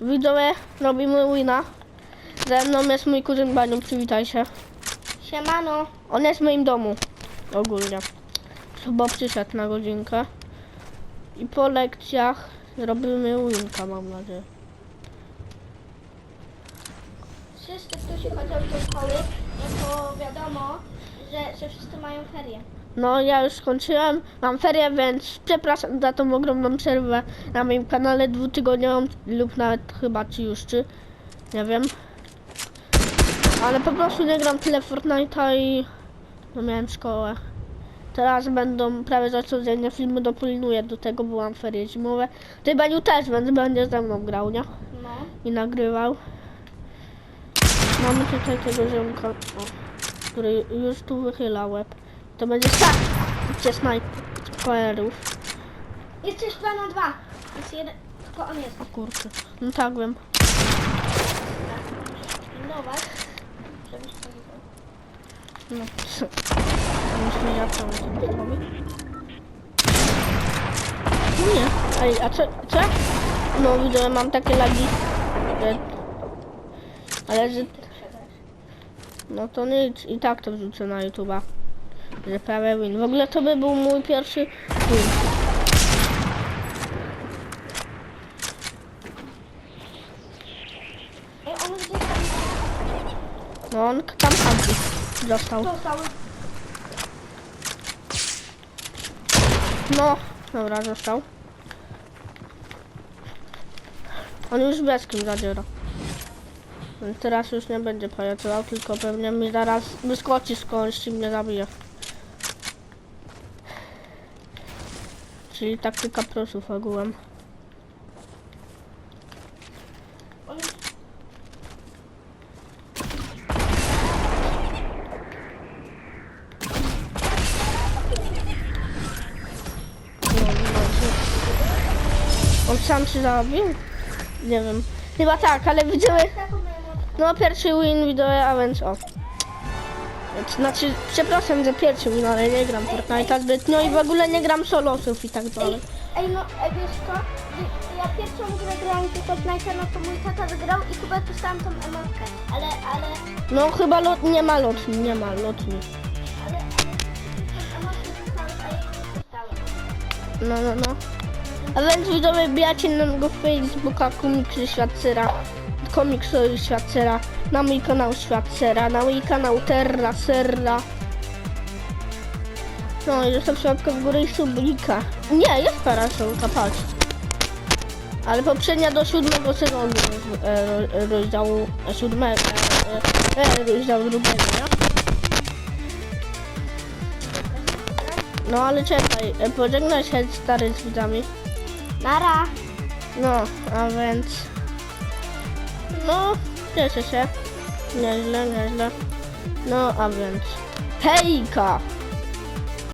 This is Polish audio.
Widzowie, robimy wina. Ze mną jest mój kuzyn Baniu, przywitaj się. Siemano. On jest w moim domu. Ogólnie. Bo przyszedł na godzinkę. I po lekcjach robimy winka, mam nadzieję. Wszyscy, którzy chodzą do szkoły, no to wiadomo, że, że wszyscy mają ferie. No, ja już skończyłem, mam ferie, więc przepraszam za tą ogromną przerwę na moim kanale dwutygodniową lub nawet chyba czy już czy, nie wiem. Ale po prostu nie gram tyle Fortnite'a i no miałem szkołę. Teraz będą prawie za codziennie filmy dopilnuję do tego, bo mam ferie zimowe. Ty Beniu też będzie, będzie ze mną grał, nie? No. I nagrywał. Mamy tutaj tego ziomka, o, który już tu wychyla łeb. To będzie gdzie snajperów. Jesteś 2 na 2. Jest jeden, tylko on jest. O kurczę. No tak wiem. Pilnować, żebyś to widział. No. Myślę, ja co on tym zrobi. Nie. Ej, a co? Co? No widzę, mam takie lagi. że- Ale że... No to nic. I tak to wrzucę na YouTube'a. Że prawie win. W ogóle to by był mój pierwszy win. No on tam kampi. Dostał. No, dobra, został. On już bez kim zadziera. Teraz już nie będzie pajacował, tylko pewnie mi zaraz wyskoczy skądś i mnie zabije. Czyli taktyka prosów ogółem. On sam się zabił? Nie wiem. Chyba tak, ale widziałem... No pierwszy win wideo, a więc o. Znaczy, przepraszam za pierwszy win, ale nie gram Fortnite'a zbytnio i w ogóle nie gram solosów i tak dalej. Ej, no, ej, wiesz co? Ja- pierwszą grę grałem w Fortnite, no to mój tata wygrał i chyba dostałam tą emotkę. Ale, ale, No chyba lot, nie ma lotni, nie ma lotni. ale, ale tą emotkę dostałem, a ja nie dostałem. No, no, no. A więc widzowie, wbijacie na mojego Facebooka komiksy Świat Sera, komiksy Świat Sera, na mój kanał Świat Sera, na mój kanał Terra Serra. No i zostaw łapkę w górę i sublika. Nie, jest parasolka, patrz. Ale poprzednia do siódmego sezonu e, ro- rozdziału e, siódmego, e, e, rozdziału drugiego, nie? No ale czekaj, e, pożegnaj się stary z widzami. Nara! No, a więc... No, cieszę się. Nieźle, nieźle. No, a więc... Hejka!